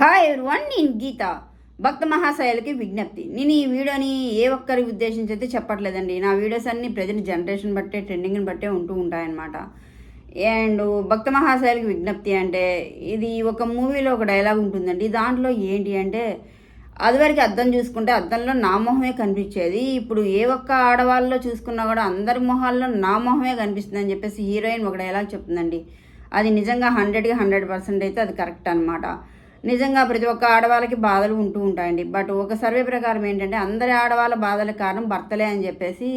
Hi one నేను గీత. భక్త మహాశయాలకి విజ్ఞప్తి. నేను ఈ వీడియోని ఏ ఒక్కరి ఉద్దేశించి అయితే చెప్పట్లేదండి. నా వీడియోస్ అన్ని ప్రజెంట్ జనరేషన్ బట్టే ట్రెండింగ్ని బట్టే ఉంటూ ఉంటాయన్నమాట. అండ్ భక్త మహాశయాలకి విజ్ఞప్తి అంటే ఇది ఒక మూవీలో ఒక డైలాగ్ ఉంటుందండి. దాంట్లో ఏంటి అంటే అదివరకు అర్థం చూసుకుంటే అద్దంలో నా మొహమే కనిపించేది. ఇప్పుడు ఏ ఒక్క ఆడవాళ్ళలో చూసుకున్నా కూడా అందరి మొహాల్లో నా మొహమే కనిపిస్తుందని చెప్పేసి హీరోయిన్ ఒక డైలాగ్ చెప్తుందండి. అది నిజంగా హండ్రెడ్కి హండ్రెడ్ పర్సెంట్ అయితే అది కరెక్ట్ అనమాట నిజంగా ప్రతి ఒక్క ఆడవాళ్ళకి బాధలు ఉంటూ ఉంటాయండి. బట్ ఒక సర్వే ప్రకారం ఏంటంటే అందరి ఆడవాళ్ళ బాధల కారణం భర్తలే అని చెప్పేసి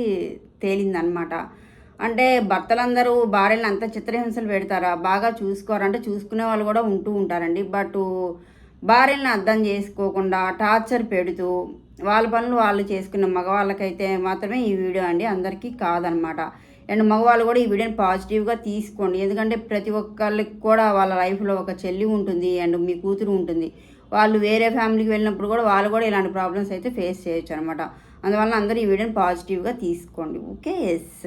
తేలిందనమాట అంటే భర్తలందరూ భార్యలను అంత చిత్రహింసలు పెడతారా? బాగా చూసుకోరంటే చూసుకునే వాళ్ళు కూడా ఉంటూ ఉంటారండి. బట్ భార్యలను అర్థం చేసుకోకుండా టార్చర్ పెడుతూ వాళ్ళ పనులు వాళ్ళు చేసుకున్న మగవాళ్ళకైతే మాత్రమే ఈ వీడియో అండి అందరికీ కాదనమాట అండ్ మగవాళ్ళు కూడా ఈ వీడియోని పాజిటివ్గా తీసుకోండి. ఎందుకంటే ప్రతి ఒక్కళ్ళకి కూడా వాళ్ళ లైఫ్లో ఒక చెల్లి ఉంటుంది అండ్ మీ కూతురు ఉంటుంది. వాళ్ళు వేరే ఫ్యామిలీకి వెళ్ళినప్పుడు కూడా వాళ్ళు కూడా ఇలాంటి ప్రాబ్లమ్స్ అయితే ఫేస్ చేయొచ్చు అనమాట అందువల్ల అందరూ ఈ వీడియోని పాజిటివ్గా తీసుకోండి. ఓకే ఎస్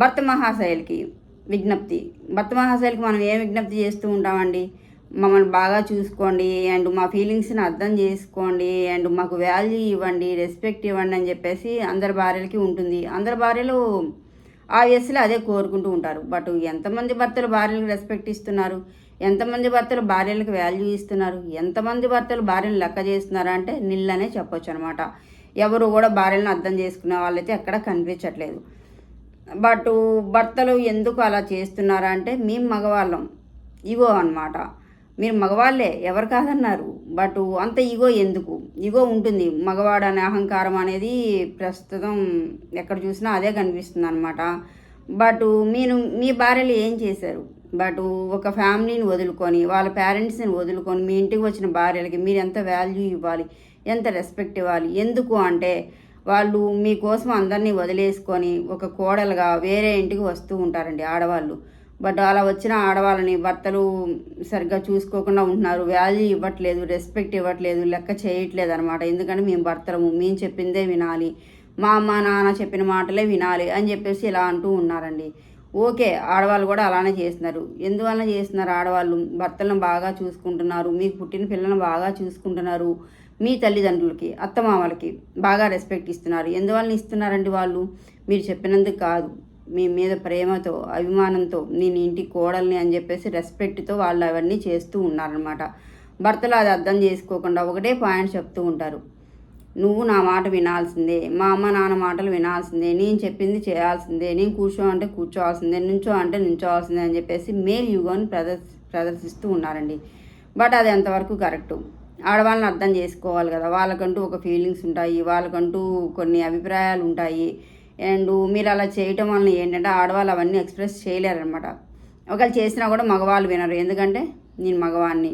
భర్త మహాశైలికి విజ్ఞప్తి. భర్త మహాశైలికి మనం ఏం విజ్ఞప్తి చేస్తూ ఉంటామండి? మమ్మల్ని బాగా చూసుకోండి అండ్ మా ఫీలింగ్స్ని అర్థం చేసుకోండి అండ్ మాకు వాల్యూ ఇవ్వండి రెస్పెక్ట్ ఇవ్వండి అని చెప్పేసి అందరి భార్యలకి ఉంటుంది. అందరి భార్యలు ఆబ్వియస్లీ అదే కోరుకుంటూ ఉంటారు. బట్ ఎంతమంది భర్తలు భార్యలకు రెస్పెక్ట్ ఇస్తున్నారు? ఎంతమంది భర్తలు భార్యలకు వాల్యూ ఇస్తున్నారు? ఎంతమంది భర్తలు భార్యను లెక్క చేస్తున్నారు అంటే నిల్లనే చెప్పొచ్చు అనమాట ఎవరు కూడా భార్యలను అర్థం చేసుకునే వాళ్ళైతే ఎక్కడ కనిపించట్లేదు. బట్ భర్తలు ఎందుకు అలా చేస్తున్నారా అంటే మేము మగవాళ్ళం. ఇగో అనమాట మీరు మగవాళ్ళే ఎవరు కాదన్నారు? బట్ అంత ఈగో ఎందుకు? ఈగో ఉంటుంది. మగవాడు అనే అహంకారం అనేది ప్రస్తుతం ఎక్కడ చూసినా అదే కనిపిస్తుంది అనమాట బట్ మీరు మీ భార్యలు ఏం చేశారు? బట్ ఒక ఫ్యామిలీని వదులుకొని వాళ్ళ పేరెంట్స్ని వదులుకొని మీ ఇంటికి వచ్చిన భార్యలకి మీరు ఎంత వాల్యూ ఇవ్వాలి? ఎంత రెస్పెక్ట్ ఇవ్వాలి? ఎందుకు అంటే వాళ్ళు మీకోసం అందరినీ వదిలేసుకొని ఒక కోడలుగా వేరే ఇంటికి వస్తూ ఉంటారండి ఆడవాళ్ళు. బట్ అలా వచ్చిన ఆడవాళ్ళని భర్తలు సరిగ్గా చూసుకోకుండా ఉంటున్నారు. వాల్యూ ఇవ్వట్లేదు రెస్పెక్ట్ ఇవ్వట్లేదు లెక్క చేయట్లేదు అనమాట ఎందుకంటే మేము భర్తలము మేము చెప్పిందే వినాలి. మా అమ్మ నాన్న చెప్పిన మాటలే వినాలి అని చెప్పేసి ఇలా అంటూ ఉన్నారండి. ఓకే ఆడవాళ్ళు కూడా అలానే చేస్తున్నారు. ఎందువలన చేస్తున్నారు ఆడవాళ్ళు? భర్తలను బాగా చూసుకుంటున్నారు. మీకు పుట్టిన పిల్లలను బాగా చూసుకుంటున్నారు. మీ తల్లిదండ్రులకి అత్తమామలకి బాగా రెస్పెక్ట్ ఇస్తున్నారు. ఎందువలన ఇస్తున్నారండి వాళ్ళు? మీరు చెప్పినందుకు కాదు. మీ మీద ప్రేమతో అభిమానంతో నేను ఇంటి కోడల్ని అని చెప్పేసి రెస్పెక్ట్తో వాళ్ళు అవన్నీ చేస్తూ ఉన్నారనమాట భర్తలు అది అర్థం చేసుకోకుండా ఒకటే పాయింట్ చెప్తూ ఉంటారు. నువ్వు నా మాట వినాల్సిందే మా అమ్మ నాన్న మాటలు వినాల్సిందే నేను చెప్పింది చేయాల్సిందే నేను కూర్చో అంటే కూర్చోవాల్సిందే నుంచో అంటే నుంచోవాల్సిందే అని చెప్పేసి మేల్ యుగోని ప్రదర్శి ప్రదర్శిస్తూ ఉన్నారండి. బట్ అది ఎంతవరకు కరెక్టు. ఆడవాళ్ళని అర్థం చేసుకోవాలి కదా. వాళ్ళకంటూ ఒక ఫీలింగ్స్ ఉంటాయి వాళ్ళకంటూ కొన్ని అభిప్రాయాలు ఉంటాయి. అండ్ మీరు అలా చేయటం వలన ఏంటంటే ఆడవాళ్ళు అవన్నీ ఎక్స్ప్రెస్ చేయలేరనమాట ఒకవేళ చేసినా కూడా మగవాళ్ళు వినరు. ఎందుకంటే నేను మగవాడిని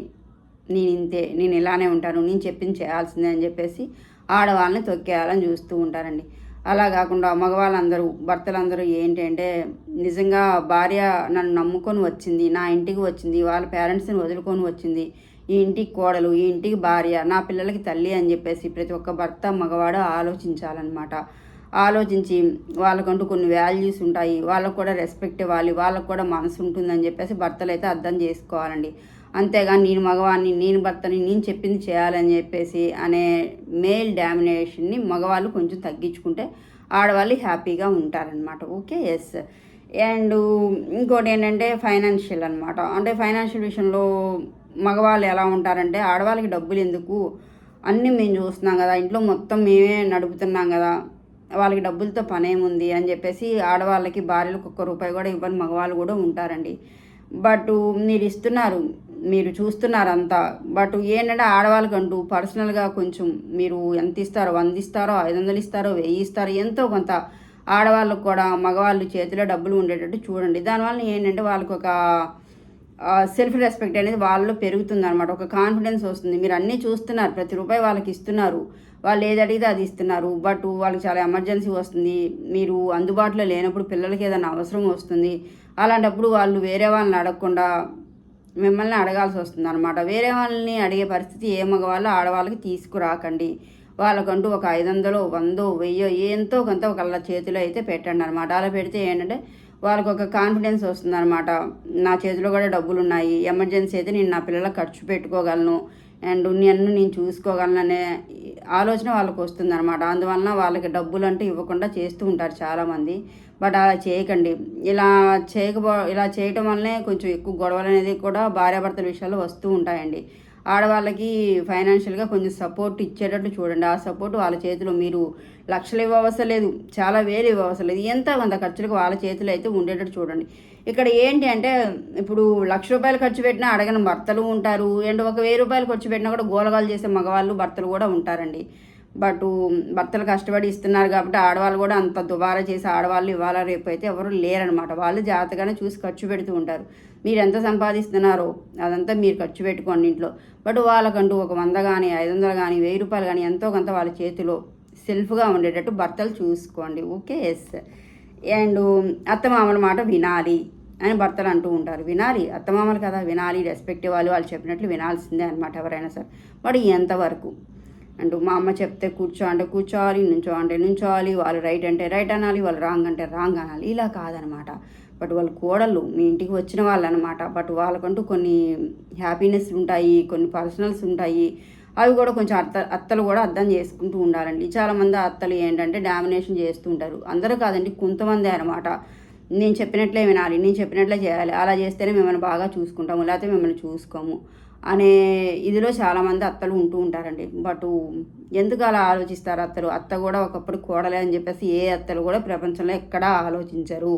నేను ఇంతే. నేను ఇలానే ఉంటాను. నేను చెప్పింది చేయాల్సిందే అని చెప్పేసి ఆడవాళ్ళని తొక్కేయాలని చూస్తూ ఉంటారండి. అలా కాకుండా మగవాళ్ళందరూ భర్తలందరూ ఏంటంటే నిజంగా భార్య నన్ను నమ్ముకొని వచ్చింది నా ఇంటికి వచ్చింది వాళ్ళ పేరెంట్స్ని వదులుకొని వచ్చింది. ఈ ఇంటికి కోడలు ఈ ఇంటికి భార్య నా పిల్లలకి తల్లి అని చెప్పేసి ప్రతి ఒక్క భర్త మగవాడు ఆలోచించాలన్నమాట. ఆలోచించి వాళ్ళకంటూ కొన్ని వాల్యూస్ ఉంటాయి. వాళ్ళకు కూడా రెస్పెక్ట్ ఇవ్వాలి. వాళ్ళకు కూడా మనసు ఉంటుందని చెప్పేసి భర్తలు అయితే అర్థం చేసుకోవాలండి. అంతేగాని నేను మగవాడిని నేను భర్తని నేను చెప్పింది చేయాలని చెప్పేసి అనే మేల్ డామినేషన్ని మగవాళ్ళు కొంచెం తగ్గించుకుంటే ఆడవాళ్ళు హ్యాపీగా ఉంటారనమాట ఓకే? ఎస్ అండ్ ఇంకోటి ఏంటంటే ఫైనాన్షియల్ అనమాట అంటే ఫైనాన్షియల్ విషయంలో మగవాళ్ళు ఎలా ఉంటారంటే ఆడవాళ్ళకి డబ్బులు ఎందుకు? అన్నీ మేము చూస్తున్నాం కదా. ఇంట్లో మొత్తం మేమే నడుపుతున్నాం కదా. వాళ్ళకి డబ్బులతో పనేముంది అని చెప్పేసి ఆడవాళ్ళకి భార్యలకు ఒక్క రూపాయి కూడా ఇవ్వని మగవాళ్ళు కూడా ఉంటారండి. బట్ మీరు ఇస్తున్నారు మీరు చూస్తున్నారు అంతా. బట్ ఏంటంటే ఆడవాళ్ళకంటూ పర్సనల్గా కొంచెం మీరు ఎంత ఇస్తారో వంద ఇస్తారో ఐదు వందలు ఇస్తారో వెయ్యి ఇస్తారో ఎంతో కొంత ఆడవాళ్ళకు కూడా మగవాళ్ళు చేతిలో డబ్బులు ఉండేటట్టు చూడండి. దానివల్ల ఏంటంటే వాళ్ళకి ఒక సెల్ఫ్ రెస్పెక్ట్ అనేది వాళ్ళలో పెరుగుతుంది అనమాట ఒక కాన్ఫిడెన్స్ వస్తుంది. మీరు అన్నీ చూస్తున్నారు. ప్రతి రూపాయి వాళ్ళకి ఇస్తున్నారు. వాళ్ళు ఏది అడిగితే అది ఇస్తున్నారు. బట్ వాళ్ళకి చాలా ఎమర్జెన్సీ వస్తుంది. మీరు అందుబాటులో లేనప్పుడు పిల్లలకి ఏదైనా అవసరం వస్తుంది. అలాంటప్పుడు వాళ్ళు వేరే వాళ్ళని అడగకుండా మిమ్మల్ని అడగాల్సి వస్తుంది అనమాట వేరే వాళ్ళని అడిగే పరిస్థితి ఏ మగవాళ్ళు ఆడవాళ్ళకి తీసుకురాకండి. వాళ్ళకంటూ ఒక ఐదు వందలో వందో వెయ్యో ఎంతో కొంత ఒకళ్ళ చేతిలో అయితే పెట్టండి అనమాట అలా పెడితే ఏంటంటే వాళ్ళకి ఒక కాన్ఫిడెన్స్ వస్తుంది అనమాట నా చేతిలో కూడా డబ్బులు ఉన్నాయి ఎమర్జెన్సీ అయితే నేను నా పిల్లల ఖర్చు పెట్టుకోగలను. అండ్ నన్ను నేను చూసుకోగలను అనే ఆలోచన వాళ్ళకి వస్తుంది అనమాట అందువలన వాళ్ళకి డబ్బులు అంటే ఇవ్వకుండా చేస్తూ ఉంటారు చాలామంది. బట్ అలా చేయకండి. ఇలా చేయకపో ఇలా చేయటం వల్లనే కొంచెం ఎక్కువ గొడవలు అనేది కూడా భార్యాభర్తల విషయాల్లో వస్తూ ఉంటాయండి. ఆడవాళ్ళకి ఫైనాన్షియల్గా కొంచెం సపోర్ట్ ఇచ్చేటట్టు చూడండి. ఆ సపోర్ట్ వాళ్ళ చేతిలో మీరు లక్షలు ఇవ్వవసరం లేదు. చాలా వేలు ఇవ్వవసరం లేదు. ఎంత కొంత ఖర్చులకు వాళ్ళ చేతిలో అయితే ఉండేటట్టు చూడండి. ఇక్కడ ఏంటి అంటే ఇప్పుడు లక్ష రూపాయలు ఖర్చు పెట్టినా అడగని భర్తలు ఉంటారు. అండ్ ఒక వెయ్యి రూపాయలు ఖర్చు పెట్టినా కూడా గోలగాలు చేసే మగవాళ్ళు భర్తలు కూడా ఉంటారండి. బట్ భర్తలు కష్టపడి ఇస్తున్నారు కాబట్టి ఆడవాళ్ళు కూడా అంత దుబారా చేసి ఆడవాళ్ళు ఇవ్వాలా రేపు అయితే ఎవరు లేరనమాట వాళ్ళు జాగ్రత్తగానే చూసి ఖర్చు పెడుతూ ఉంటారు. మీరు ఎంత సంపాదిస్తున్నారో అదంతా మీరు ఖర్చు పెట్టుకోండి ఇంట్లో. బట్ వాళ్ళకంటూ ఒక వంద కానీ ఐదు వందలు కానీ వెయ్యి రూపాయలు కానీ ఎంతో కొంత వాళ్ళ చేతిలో సెల్ఫ్గా ఉండేటట్టు భర్తలు చూసుకోండి. Okay yes. అండ్ అత్తమామల మాట వినాలి అని భర్తలు అంటూ ఉంటారు. వినాలి అత్తమామలు కదా వినాలి రెస్పెక్ట్ ఇవ్వాలి వాళ్ళు చెప్పినట్లు వినాల్సిందే అనమాట ఎవరైనా సరే. బట్ ఎంతవరకు అంటూ మా అమ్మ చెప్తే కూర్చో అంటే కూర్చోవాలి నుంచో అంటే నుంచోవాలి వాళ్ళు రైట్ అంటే రైట్ అనాలి వాళ్ళు రాంగ్ అంటే రాంగ్ అనాలి. ఇలా కాదనమాట. బట్ వాళ్ళ కోడళ్ళు మీ ఇంటికి వచ్చిన వాళ్ళు అనమాట బట్ వాళ్ళకంటూ కొన్ని హ్యాపీనెస్ ఉంటాయి కొన్ని పర్సనల్స్ ఉంటాయి. అవి కూడా కొంచెం అత్త అత్తలు కూడా అర్థం చేసుకుంటూ ఉండాలండి. చాలామంది అత్తలు ఏంటంటే డామినేషన్ చేస్తూ ఉంటారు. అందరూ కాదండి కొంతమంది అనమాట. నేను చెప్పినట్లే వినాలి నేను చెప్పినట్లే చేయాలి. అలా చేస్తేనే మిమ్మల్ని బాగా చూసుకుంటాము లేకపోతే మిమ్మల్ని చూసుకోము. అనే ఇదిలో చాలామంది అత్తలు ఉంటూ ఉంటారండి. బట్ ఎందుకు అలా ఆలోచిస్తారు అత్తలు? అత్త కూడా ఒకప్పుడు కూడలే అని చెప్పేసి ఏ అత్తలు కూడా ప్రపంచంలో ఎక్కడా ఆలోచించరు.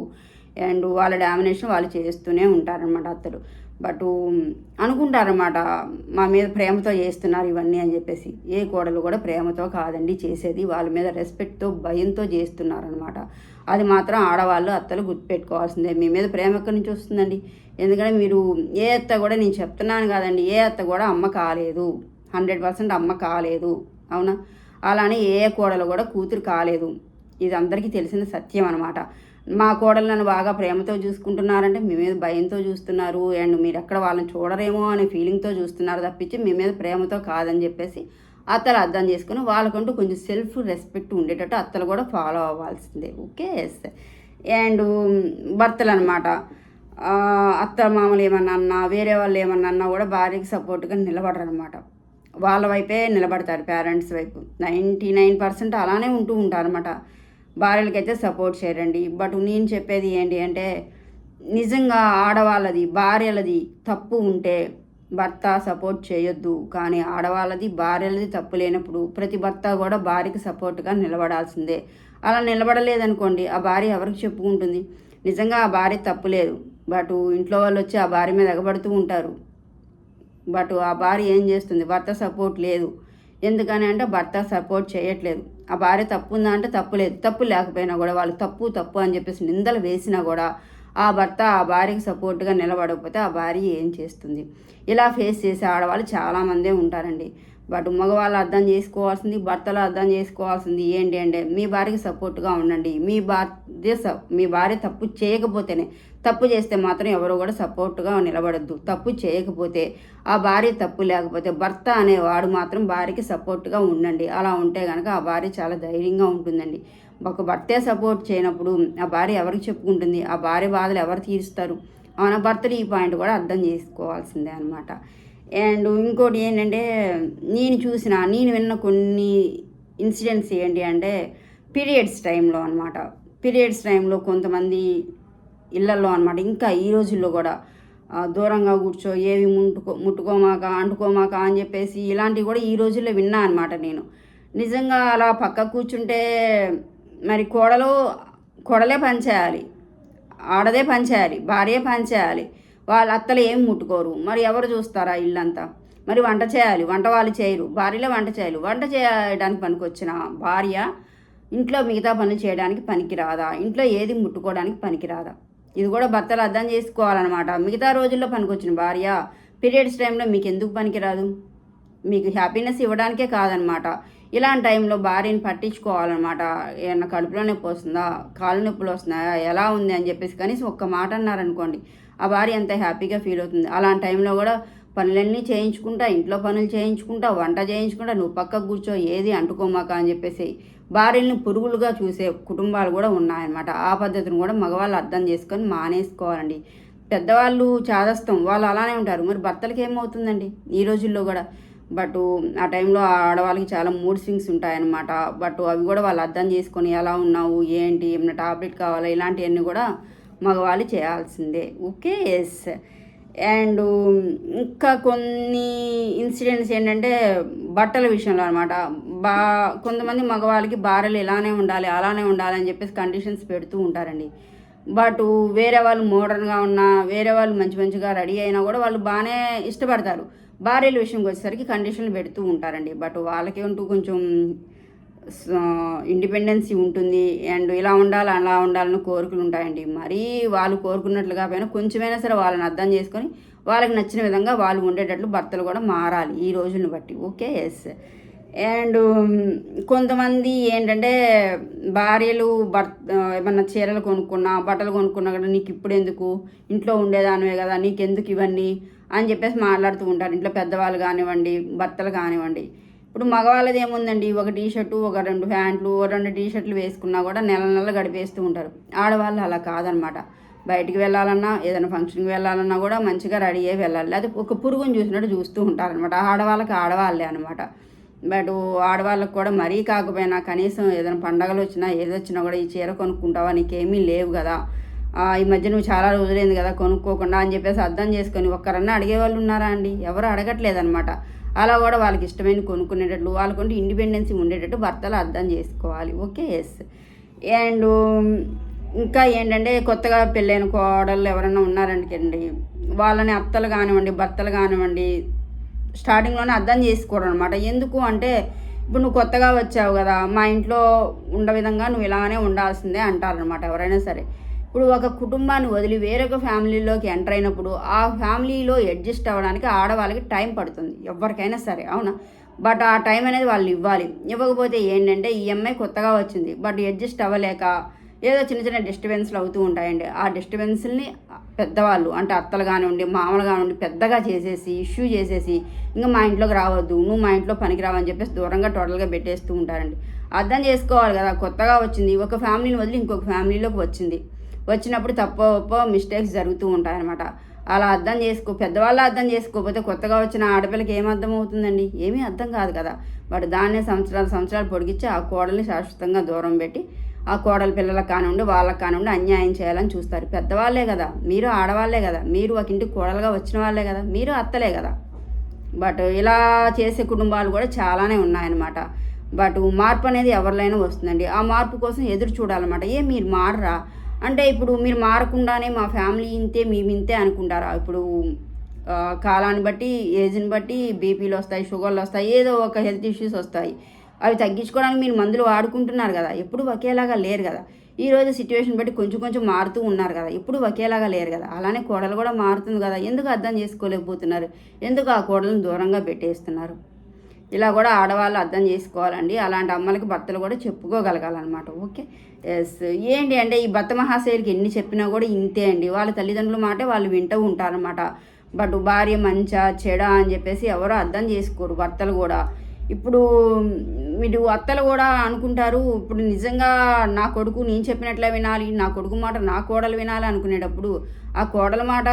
అండ్ వాళ్ళ డామినేషన్ వాళ్ళు చేస్తూనే ఉంటారనమాట అత్తలు. బట్ అనుకుంటారన్నమాట. మా మీద ప్రేమతో చేస్తున్నారు ఇవన్నీ అని చెప్పేసి. ఏ కోడలు కూడా ప్రేమతో కాదండి చేసేది. వాళ్ళ మీద రెస్పెక్ట్తో భయంతో చేస్తున్నారనమాట అది మాత్రం ఆడవాళ్ళు అత్తలు గుర్తుపెట్టుకోవాల్సిందే. మీ మీద ప్రేమ ఎక్కడి నుంచి వస్తుందండి? ఎందుకంటే మీరు ఏ అత్త కూడా నేను చెప్తున్నాను కాదండి. ఏ అత్త కూడా అమ్మ కాలేదు. హండ్రెడ్ పర్సెంట్ అమ్మ కాలేదు. అవునా? అలానే ఏ కోడలు కూడా కూతురు కాలేదు. ఇది అందరికీ తెలిసిన సత్యం అనమాట మా కోడలు నన్ను బాగా ప్రేమతో చూసుకుంటున్నారంటే మీ మీద భయంతో చూస్తున్నారు. అండ్ మీరు ఎక్కడ వాళ్ళని చూడరేమో అనే ఫీలింగ్తో చూస్తున్నారు తప్పించి మీ మీద ప్రేమతో కాదని చెప్పేసి అత్తలు అర్థం చేసుకుని వాళ్ళకంటూ కొంచెం సెల్ఫ్ రెస్పెక్ట్ ఉండేటట్టు అత్తలు కూడా ఫాలో అవ్వాల్సిందే. ఓకే అండ్ భర్తలు అనమాట అత్త మామూలు ఏమన్నా అన్నా వేరే వాళ్ళు ఏమన్నా అన్నా కూడా భార్యకి సపోర్ట్గా నిలబడరు అనమాట వాళ్ళ వైపే నిలబడతారు పేరెంట్స్ వైపు. నైంటీ నైన్ పర్సెంట్ అలానే ఉంటూ ఉంటారనమాట భార్యలకైతే సపోర్ట్ చేయరండి. బట్ నేను చెప్పేది ఏంటి అంటే నిజంగా ఆడవాళ్ళది భార్యలది తప్పు ఉంటే భర్త సపోర్ట్ చేయొద్దు. కానీ ఆడవాళ్ళది భార్యలది తప్పు లేనప్పుడు ప్రతి భర్త కూడా భార్యకి సపోర్ట్గా నిలబడాల్సిందే. అలా నిలబడలేదనుకోండి ఆ భార్య ఎవరికి చెప్పుకుంటుంది? నిజంగా ఆ భార్య తప్పు లేదు. బట్ ఇంట్లో వాళ్ళు వచ్చి ఆ భార్య మీద ఎగబడుతూ ఉంటారు. బట్ ఆ భార్య ఏం చేస్తుంది? భర్త సపోర్ట్ లేదు. ఎందుకని అంటే భర్త సపోర్ట్ చేయట్లేదు. ఆ భార్య తప్పు ఉందా అంటే తప్పు లేదు తప్పు లేకపోయినా కూడా వాళ్ళు తప్పు తప్పు అని చెప్పేసి నిందలు వేసినా కూడా ఆ భర్త ఆ భార్యకి సపోర్ట్గా నిలబడకపోతే ఆ భార్య ఏం చేస్తుంది? ఇలా ఫేస్ చేసే ఆడవాళ్ళు చాలామందే ఉంటారండి. బట్ మగవాళ్ళు అర్థం చేసుకోవాల్సింది భర్తలు అర్థం చేసుకోవాల్సింది ఏంటి అంటే మీ భార్యకి సపోర్ట్గా ఉండండి. మీ భార్య మీ భార్య తప్పు చేయకపోతేనే తప్పు చేస్తే మాత్రం ఎవరు కూడా సపోర్ట్గా నిలబడద్దు. తప్పు చేయకపోతే ఆ భార్య తప్పు లేకపోతే భర్త అనేవాడు మాత్రం భార్యకి సపోర్ట్గా ఉండండి. అలా ఉంటే కనుక ఆ భార్య చాలా ధైర్యంగా ఉంటుందండి. ఒక భర్తే సపోర్ట్ చేయనప్పుడు ఆ భార్య ఎవరికి చెప్పుకుంటుంది? ఆ భార్య బాధలు ఎవరు తీరుస్తారు? అవునా? భర్తలు ఈ పాయింట్ కూడా అర్థం చేసుకోవాల్సిందే అనమాట అండ్ ఇంకోటి ఏంటంటే నేను చూసిన నేను విన్న కొన్ని ఇన్సిడెంట్స్ ఏంటి అంటే పీరియడ్స్ టైంలో అనమాట పీరియడ్స్ టైంలో కొంతమంది ఇళ్ళలో అనమాట ఇంకా ఈ రోజుల్లో కూడా దూరంగా కూర్చో ఏవి ముట్టుకో ముట్టుకోమాక అంటుకోమాక అని చెప్పేసి ఇలాంటివి కూడా ఈ రోజుల్లో విన్నా అనమాట నేను. నిజంగా అలా పక్క కూర్చుంటే మరి కోడలు కోడలే పనిచేయాలి ఆడదే పనిచేయాలి భార్యే పనిచేయాలి వాళ్ళ అత్తలు ఏం ముట్టుకోరు. మరి ఎవరు చూస్తారా ఇల్లంతా? మరి వంట చేయాలి. వంట వాళ్ళు చేయరు. భార్యలో వంట చేయాలి. వంట చేయడానికి పనికొచ్చిన భార్య ఇంట్లో మిగతా పనులు చేయడానికి పనికిరాదా? ఇంట్లో ఏది ముట్టుకోవడానికి పనికిరాదా? ఇది కూడా భర్తలు అర్థం చేసుకోవాలన్నమాట. మిగతా రోజుల్లో పనికొచ్చిన భార్య పీరియడ్స్ టైంలో మీకు ఎందుకు పనికిరాదు? మీకు హ్యాపీనెస్ ఇవ్వడానికే కాదనమాట ఇలాంటి టైంలో భార్యని పట్టించుకోవాలన్నమాట. ఏమన్నా కడుపులో నొప్పి వస్తుందా? కాళ్ళు నొప్పులు వస్తున్నాయా? ఎలా ఉంది అని చెప్పేసి కనీసం ఒక్క మాట అన్నారనుకోండి ఆ భార్య ఎంత హ్యాపీగా ఫీల్ అవుతుంది. అలాంటి టైంలో కూడా పనులన్నీ చేయించుకుంటా ఇంట్లో పనులు చేయించుకుంటా వంట చేయించుకుంటా నువ్వు పక్కకు కూర్చో ఏది అంటుకోమాక అని చెప్పేసి భార్యలను పురుగులుగా చూసే కుటుంబాలు కూడా ఉన్నాయన్నమాట. ఆ పద్ధతిని కూడా మగవాళ్ళు అర్థం చేసుకొని మానేసుకోవాలండి. పెద్దవాళ్ళు చాదస్తం వాళ్ళు అలానే ఉంటారు. మరి భర్తలకి ఏమవుతుందండి? ఈ రోజుల్లో కూడా. బట్ ఆ టైంలో ఆడవాళ్ళకి చాలా మూడ్ స్వింగ్స్ ఉంటాయన్నమాట. బట్ అవి కూడా వాళ్ళు అర్థం చేసుకొని ఎలా ఉన్నావు ఏంటి ఏమైనా టాబ్లెట్ కావాలా ఇలాంటివన్నీ కూడా మగవాళ్ళు చేయాల్సిందే. ఓకే ఎస్ అండ్ ఇంకా కొన్ని ఇన్సిడెంట్స్ ఏంటంటే బట్టల విషయంలో అనమాట బా కొంతమంది మగవాళ్ళకి భార్యలు ఇలానే ఉండాలి అలానే ఉండాలి అని చెప్పేసి కండిషన్స్ పెడుతూ ఉంటారండి. బట్ వేరే వాళ్ళు మోడర్న్గా ఉన్నా వేరే వాళ్ళు మంచి మంచిగా రెడీ అయినా కూడా వాళ్ళు బాగానే ఇష్టపడతారు. భార్యల విషయంకి వచ్చేసరికి కండిషన్లు పెడుతూ ఉంటారండి. బట్ వాళ్ళకే ఉంటూ కొంచెం ఇండిపెండెన్సీ ఉంటుంది. అండ్ ఇలా ఉండాలి అలా ఉండాలని కోరికలు ఉంటాయండి. మరీ వాళ్ళు కోరుకున్నట్లుగా పైన కొంచెమైనా సరే వాళ్ళని అర్థం చేసుకొని వాళ్ళకి నచ్చిన విధంగా వాళ్ళు ఉండేటట్లు భర్తలు కూడా మారాలి ఈ రోజులను బట్టి. ఓకే? ఎస్ అండ్ కొంతమంది ఏంటంటే భార్యలు భర్త ఏమన్నా చీరలు కొనుక్కున్నా బట్టలు కొనుక్కున్నా కూడా నీకు ఇప్పుడు ఎందుకు? ఇంట్లో ఉండేదానివే కదా నీకెందుకు ఇవన్నీ? అని చెప్పేసి మాట్లాడుతూ ఉంటారు. ఇంట్లో పెద్దవాళ్ళు కానివ్వండి భర్తలు కానివ్వండి. ఇప్పుడు మగవాళ్ళది ఏముందండి? ఒక టీ షర్టు ఒక రెండు ప్యాంట్లు ఒక రెండు టీ షర్ట్లు వేసుకున్నా కూడా నెల నెల గడిపేస్తూ ఉంటారు. ఆడవాళ్ళు అలా కాదనమాట. బయటికి వెళ్ళాలన్నా ఏదైనా ఫంక్షన్కి వెళ్ళాలన్నా కూడా మంచిగా రెడీ అయ్యి వెళ్ళాలి. అది ఒక పురుగుని చూసినట్టు చూస్తూ ఉంటారనమాట. ఆడవాళ్ళకి ఆడవాళ్ళే అనమాట. బట్ ఆడవాళ్ళకి కూడా మరీ కాకపోయినా కనీసం ఏదైనా పండగలు వచ్చినా ఏదొచ్చినా కూడా ఈ చీర కొనుక్కుంటావా? నీకేమీ లేవు కదా. ఈ మధ్య నువ్వు చాలా రోజులైంది కదా కొనుక్కోకుండా అని చెప్పేసి అర్థం చేసుకొని ఒక్కరన్నా అడిగే వాళ్ళు ఉన్నారా అండి? ఎవరు అడగట్లేదనమాట అలా కూడా వాళ్ళకి ఇష్టమైన కొనుక్కునేటట్లు వాళ్ళకుంటే ఇండిపెండెన్సీ ఉండేటట్టు భర్తలు అర్థం చేసుకోవాలి. ఓకే ఎస్ అండ్ ఇంకా ఏంటంటే కొత్తగా పెళ్ళైన కోడళ్ళు ఎవరైనా ఉన్నారండి వాళ్ళని అత్తలు కానివ్వండి భర్తలు కానివ్వండి స్టార్టింగ్లోనే అర్థం చేసుకోవడం అనమాట ఎందుకు అంటే ఇప్పుడు నువ్వు కొత్తగా వచ్చావు కదా మా ఇంట్లో ఉండ విధంగా నువ్వు ఇలానే ఉండాల్సిందే అంటారనమాట ఎవరైనా సరే. ఇప్పుడు ఒక కుటుంబాన్ని వదిలి వేరొక ఫ్యామిలీలోకి ఎంటర్ అయినప్పుడు ఆ ఫ్యామిలీలో అడ్జస్ట్ అవ్వడానికి ఆడవాళ్ళకి టైం పడుతుంది. ఎవరికైనా సరే అవునా? బట్ ఆ టైం అనేది వాళ్ళు ఇవ్వాలి. ఇవ్వకపోతే ఏంటంటే ఈ అమ్మాయి కొత్తగా వచ్చింది. బట్ అడ్జస్ట్ అవ్వలేక ఏదో చిన్న చిన్న డిస్టర్బెన్స్లు అవుతూ ఉంటాయండి. ఆ డిస్టర్బెన్స్ని పెద్దవాళ్ళు అంటే అత్తలు కానివ్వండి మామలు కానివ్వండి పెద్దగా చేసేసి ఇష్యూ చేసేసి ఇంకా మా ఇంట్లోకి రావద్దు నువ్వు మా ఇంట్లో పనికి రావని చెప్పేసి దూరంగా టోటల్గా పెట్టేస్తూ ఉంటారండి. అర్థం చేసుకోవాలి కదా కొత్తగా వచ్చింది ఒక ఫ్యామిలీని వదిలి ఇంకొక ఫ్యామిలీలోకి వచ్చింది. వచ్చినప్పుడు తప్ప మిస్టేక్స్ జరుగుతూ ఉంటాయన్నమాట. అలా అర్థం చేసుకో పెద్దవాళ్ళు అర్థం చేసుకోకపోతే కొత్తగా వచ్చిన ఆడపిల్లకి ఏం అర్థం అవుతుందండి ఏమీ అర్థం కాదు కదా. బట్ దాన్నే సంవత్సరాలు సంవత్సరాలు పొడిగించి ఆ కోడల్ని శాశ్వతంగా దూరం పెట్టి ఆ కోడల పిల్లలకు కానివ్వండి వాళ్ళకి కానివ్వండి అన్యాయం చేయాలని చూస్తారు. పెద్దవాళ్ళే కదా. మీరు ఆడవాళ్ళే కదా. మీరు ఒక ఇంటికి కోడలుగా వచ్చిన వాళ్ళే కదా. మీరు అత్తలే కదా. బట్ ఇలా చేసే కుటుంబాలు కూడా చాలానే ఉన్నాయన్నమాట. బట్ మార్పు అనేది ఎవరిలైనా వస్తుందండి. ఆ మార్పు కోసం ఎదురు చూడాలన్నమాట. ఏ మీరు మారరా? అంటే ఇప్పుడు మీరు మారకుండానే మా ఫ్యామిలీ ఇంతే మేము ఇంతే అనుకుంటారా? ఇప్పుడు కాలాన్ని బట్టి ఏజ్ని బట్టి బీపీలు వస్తాయి షుగర్లు వస్తాయి ఏదో ఒక హెల్త్ ఇష్యూస్ వస్తాయి. అవి తగ్గించుకోవడానికి మీరు మందులు వాడుకుంటున్నారు కదా. ఎప్పుడు ఒకేలాగా లేరు కదా. ఈరోజు సిచ్యువేషన్ బట్టి కొంచెం కొంచెం మారుతూ ఉన్నారు కదా. ఎప్పుడు ఒకేలాగా లేరు కదా. అలానే కోడలు కూడా మారుతుంది కదా. ఎందుకు అర్థం చేసుకోలేకపోతున్నారు? ఎందుకు ఆ కోడలను దూరంగా పెట్టేస్తున్నారు? ఇలా కూడా ఆడవాళ్ళు అర్థం చేసుకోవాలండి. అలాంటి అమ్మలకి భర్తలు కూడా చెప్పుకోగలగాలన్నమాట. ఓకే? ఎస్ ఏంటి అంటే ఈ భర్త మహాశయులకి ఎన్ని చెప్పినా కూడా ఇంతే అండి. వాళ్ళ తల్లిదండ్రుల మాట వాళ్ళు వింటూ ఉంటారనమాట బట్ భార్య మంచా చెడా అని చెప్పేసి ఎవరో అర్థం చేసుకోరు భర్తలు కూడా. ఇప్పుడు మీరు అత్తలు కూడా అనుకుంటారు ఇప్పుడు నిజంగా నా కొడుకు నేను చెప్పినట్లే వినాలి నా కొడుకు మాట నా కోడలు వినాలి అనుకునేటప్పుడు ఆ కోడల మాట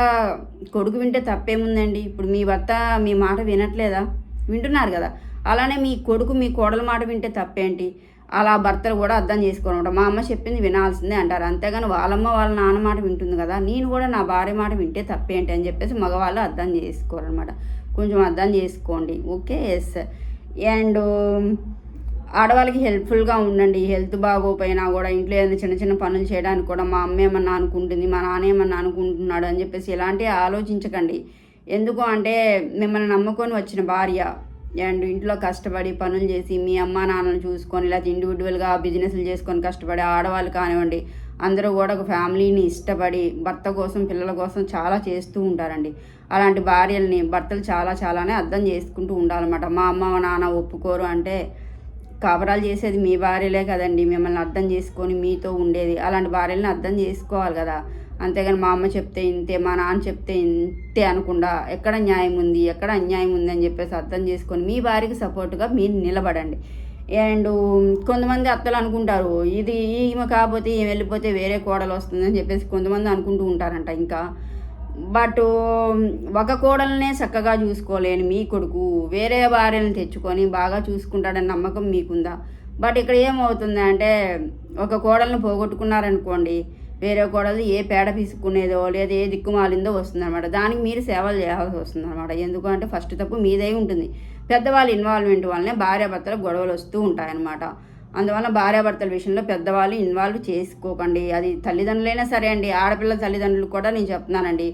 కొడుకు వింటే తప్పేముందండి? ఇప్పుడు మీ భర్త మీ మాట వినట్లేదా? వింటున్నారు కదా. అలానే మీ కొడుకు మీ కోడల మాట వింటే తప్పేంటి? అలా భర్తలు కూడా అర్థం చేసుకోనమాట. మా అమ్మ చెప్పింది వినాల్సిందే అంటారు. అంతేగాని వాళ్ళమ్మ వాళ్ళ నాన్న మాట వింటుంది కదా నేను కూడా నా భార్య మాట వింటే తప్పేంటి అని చెప్పేసి మగవాళ్ళు అర్థం చేసుకోరనమాట. కొంచెం అర్థం చేసుకోండి. Okay yes. అండ్ ఆడవాళ్ళకి హెల్ప్ఫుల్గా ఉండండి. హెల్త్ బాగోపోయినా కూడా ఇంట్లో ఏదైనా చిన్న చిన్న పనులు చేయడానికి కూడా మా అమ్మ ఏమన్నా అనుకుంటుంది మా నాన్న ఏమన్నా అనుకుంటున్నాడు అని చెప్పేసి ఇలాంటివి ఆలోచించకండి. ఎందుకు అంటే మిమ్మల్ని నమ్ముకొని వచ్చిన భార్య అండ్ ఇంట్లో కష్టపడి పనులు చేసి మీ అమ్మ నాన్నలు చూసుకొని లేకపోతే ఇండివిజువల్గా బిజినెస్లు చేసుకొని కష్టపడి ఆడవాళ్ళు కానివ్వండి అందరూ కూడా ఒక ఫ్యామిలీని ఇష్టపడి భర్త కోసం పిల్లల కోసం చాలా చేస్తూ ఉంటారండి. అలాంటి భార్యల్ని భర్తలు చాలా చాలానే అర్థం చేసుకుంటూ ఉండాలన్నమాట. మా అమ్మ నాన్న ఒప్పుకోరు అంటే కబరాలు చేసేది మీ భార్యలే కదండి. మిమ్మల్ని అర్థం చేసుకొని మీతో ఉండేది. అలాంటి భార్యలను అర్థం చేసుకోవాలి కదా. అంతేగాని మా అమ్మ చెప్తే ఇంతే మా నాన్న చెప్తే ఇంతే అనకుండా ఎక్కడ న్యాయం ఉంది ఎక్కడ అన్యాయం ఉంది అని చెప్పేసి అర్థం చేసుకొని మీ భార్యకి సపోర్ట్గా మీరు నిలబడండి. అండ్ కొంతమంది అత్తలు అనుకుంటారు ఇది ఈమె కాకపోతే ఈమె వెళ్ళిపోతే వేరే కోడలు వస్తుందని చెప్పేసి కొంతమంది అనుకుంటూ ఉంటారంట ఇంకా. బట్ ఒక కోడలనే చక్కగా చూసుకోలేని మీ కొడుకు వేరే భార్యను తెచ్చుకొని బాగా చూసుకుంటాడని నమ్మకం మీకుందా? బట్ ఇక్కడ ఏమవుతుంది అంటే ఒక కోడలను పోగొట్టుకున్నారనుకోండి వేరే కోడలు ఏ పేడ పీసుకునేదో లేదా ఏ దిక్కుమాలిందో వస్తుందన్నమాట. దానికి మీరు సేవలు చేయాల్సి వస్తుందన్నమాట. ఎందుకంటే ఫస్ట్ తప్పు మీదే ఉంటుంది. పెద్దవాళ్ళ ఇన్వాల్వ్మెంట్ వల్లనే భార్యాభర్తలు గొడవలు వస్తూ ఉంటాయన్నమాట. అందువల్ల భార్యాభర్తల విషయంలో పెద్దవాళ్ళు ఇన్వాల్వ్ చేసుకోకండి. అది తల్లిదండ్రులైనా సరే అండి ఆడపిల్ల తల్లిదండ్రులు కూడా నేను చెప్తున్నానండి.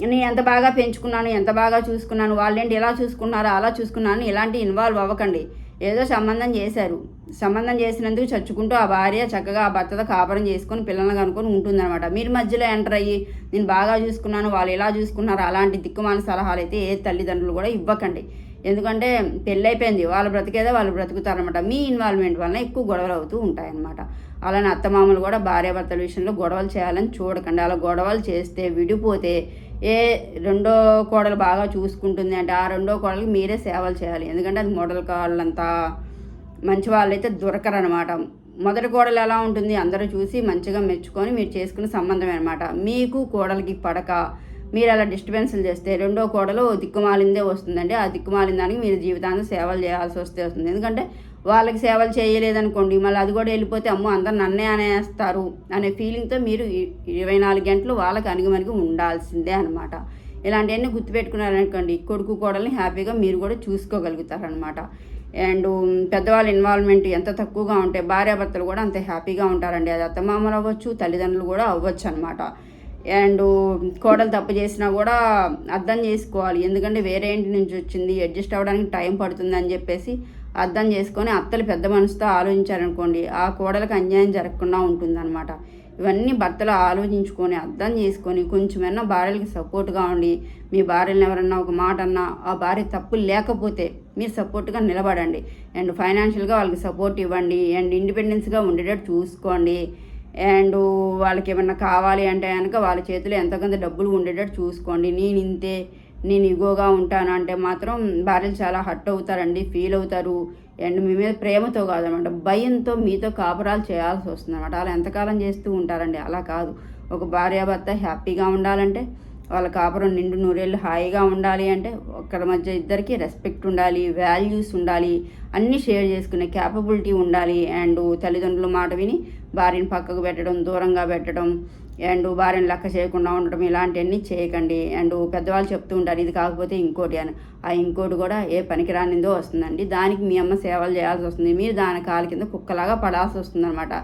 నేను ఎంత బాగా పెంచుకున్నాను ఎంత బాగా చూసుకున్నాను వాళ్ళేంటి ఎలా చూసుకున్నారో అలా చూసుకున్నాను. ఇలాంటి ఇన్వాల్వ్ అవ్వకండి. ఏదో సంబంధం చేశారు. సంబంధం చేసినందుకు చచ్చుకుంటూ ఆ భార్య చక్కగా ఆ భర్తతో కాపురం చేసుకొని పిల్లల్ని కనుక్కొని ఉంటుందన్నమాట. మీరు మధ్యలో ఎంటర్ అయ్యి నేను బాగా చూసుకున్నాను వాళ్ళు ఎలా చూసుకున్నారు అలాంటి దిక్కుమాల సలహాలు అయితే ఏ తల్లిదండ్రులు కూడా ఇవ్వకండి. ఎందుకంటే పెళ్ళైపోయింది వాళ్ళు బ్రతికేదో వాళ్ళు బ్రతుకుతారనమాట మీ ఇన్వాల్వ్మెంట్ వలన ఎక్కువ గొడవలు అవుతూ ఉంటాయన్నమాట. అలానే అత్తమామలు కూడా భార్యాభర్తల విషయంలో గొడవలు చేయాలని చూడకండి. అలా గొడవలు చేస్తే విడిపోతే ఏ రెండో కోడలు బాగా చూసుకుంటుంది అంటే ఆ రెండో కోడలకి మీరే సేవలు చేయాలి. ఎందుకంటే అది మోడల్ కోడలంతా మంచి వాళ్ళైతే దొరకరనమాట. మొదటి కోడలు ఎలా ఉంటుంది అందరూ చూసి మంచిగా మెచ్చుకొని మీరు చేసుకునే సంబంధం అనమాట. మీకు కోడలికి పడక మీరు అలా డిస్టర్బెన్స్లు చేస్తే రెండో కోడలు దిక్కుమాలిందే వస్తుందండి. ఆ దిక్కుమాలిన దానికి మీరు జీవితాంతం సేవలు చేయాల్సి వస్తే వస్తుంది. ఎందుకంటే వాళ్ళకి సేవలు చేయలేదనుకోండి మళ్ళీ అది కూడా వెళ్ళిపోతే అమ్మో అందరు నన్నే అనేస్తారు అనే ఫీలింగ్తో మీరు ఇరవై నాలుగు గంటలు వాళ్ళకి అణిగిమణిగి ఉండాల్సిందే అనమాట ఇలాంటివన్నీ గుర్తుపెట్టుకున్నారనుకోండి కొడుకు కోడల్ని హ్యాపీగా మీరు కూడా చూసుకోగలుగుతారనమాట అండ్ పెద్దవాళ్ళ ఇన్వాల్వ్మెంట్ ఎంత తక్కువగా ఉంటే భార్యాభర్తలు కూడా అంత హ్యాపీగా ఉంటారండి. అది అత్తమామలు అవ్వచ్చు తల్లిదండ్రులు కూడా అవ్వచ్చు అనమాట అండ్ కోడలు తప్పు చేసినా కూడా అర్థం చేసుకోవాలి. ఎందుకంటే వేరే ఇంటి నుంచి వచ్చింది అడ్జస్ట్ అవ్వడానికి టైం పడుతుంది అని చెప్పేసి అర్థం చేసుకొని అత్తలు పెద్ద మనసుతో ఆలోచించారనుకోండి ఆ కోడలకు అన్యాయం జరగకుండా ఉంటుందన్నమాట. ఇవన్నీ భర్తలు ఆలోచించుకొని అర్థం చేసుకొని కొంచెమైనా భార్యలకి సపోర్ట్గా ఉండి మీ భార్యలను ఎవరన్నా ఒక మాట అన్నా ఆ భార్య తప్పు లేకపోతే మీరు సపోర్ట్గా నిలబడండి. అండ్ ఫైనాన్షియల్గా వాళ్ళకి సపోర్ట్ ఇవ్వండి. అండ్ ఇండిపెండెన్స్గా ఉండేటట్టు చూసుకోండి. అండ్ వాళ్ళకి ఏమన్నా కావాలి అంటే కనుక వాళ్ళ చేతిలో ఎంతకంత డబ్బులు ఉండేటట్టు చూసుకోండి. నేను ఇంతే. నేను ఇగోగా ఉంటాను అంటే మాత్రం భార్యలు చాలా హట్ అవుతారండి ఫీల్ అవుతారు. అండ్ మీ మీద ప్రేమతో కాదనమాట భయంతో మీతో కాపురాలు చేయాల్సి వస్తుంది అనమాట అలా ఎంతకాలం చేస్తూ ఉంటారండి అలా కాదు. ఒక భార్యాభర్త హ్యాపీగా ఉండాలంటే వాళ్ళ కాపురం నిండు నూరేళ్ళు హాయిగా ఉండాలి అంటే ఒకరి మధ్య ఇద్దరికి రెస్పెక్ట్ ఉండాలి వాల్యూస్ ఉండాలి అన్నీ షేర్ చేసుకునే క్యాపబిలిటీ ఉండాలి. అండ్ తల్లిదండ్రుల మాట విని భార్యని పక్కకు పెట్టడం దూరంగా పెట్టడం అండ్ భార్యను లెక్క చేయకుండా ఉండడం ఇలాంటివన్నీ చేయకండి. అండ్ పెద్దవాళ్ళు చెప్తూ ఉంటారు ఇది కాకపోతే ఇంకోటి అని. ఆ ఇంకోటి కూడా ఏ పనికి రానిందో వస్తుందండి. దానికి మీ అమ్మ సేవలు చేయాల్సి వస్తుంది. మీరు దాని కాలు కింద కుక్కలాగా పడాల్సి వస్తుందన్నమాట.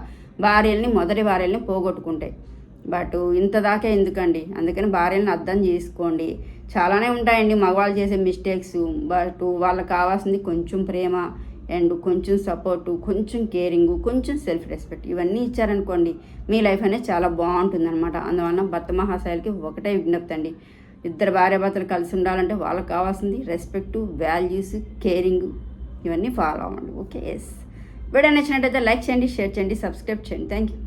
భార్యల్ని మొదటి భార్యల్ని పోగొట్టుకుంటాయి బట్ ఇంత దాకా ఎందుకండి? అందుకని భార్యలను అర్థం చేసుకోండి. చాలానే ఉంటాయండి మగవాళ్ళు చేసే మిస్టేక్స్. బట్ వాళ్ళకి కావాల్సింది కొంచెం ప్రేమ. అండ్ కొంచెం సపోర్టు కొంచెం కేరింగ్ కొంచెం సెల్ఫ్ రెస్పెక్ట్ ఇవన్నీ ఇచ్చారనుకోండి మీ లైఫ్ అనేది చాలా బాగుంటుంది అనమాట అందువలన భర్త మహాశయాలకి ఒకటే విజ్ఞప్తి అండి ఇద్దరు భార్యాభర్తలు కలిసి ఉండాలంటే వాళ్ళకి కావాల్సింది రెస్పెక్టు వాల్యూస్ కేరింగ్ ఇవన్నీ ఫాలో అవ్వండి. Okay yes. వీడియో నచ్చినట్టయితే లైక్ చేయండి షేర్ చేయండి సబ్స్క్రైబ్ చేయండి. Thank you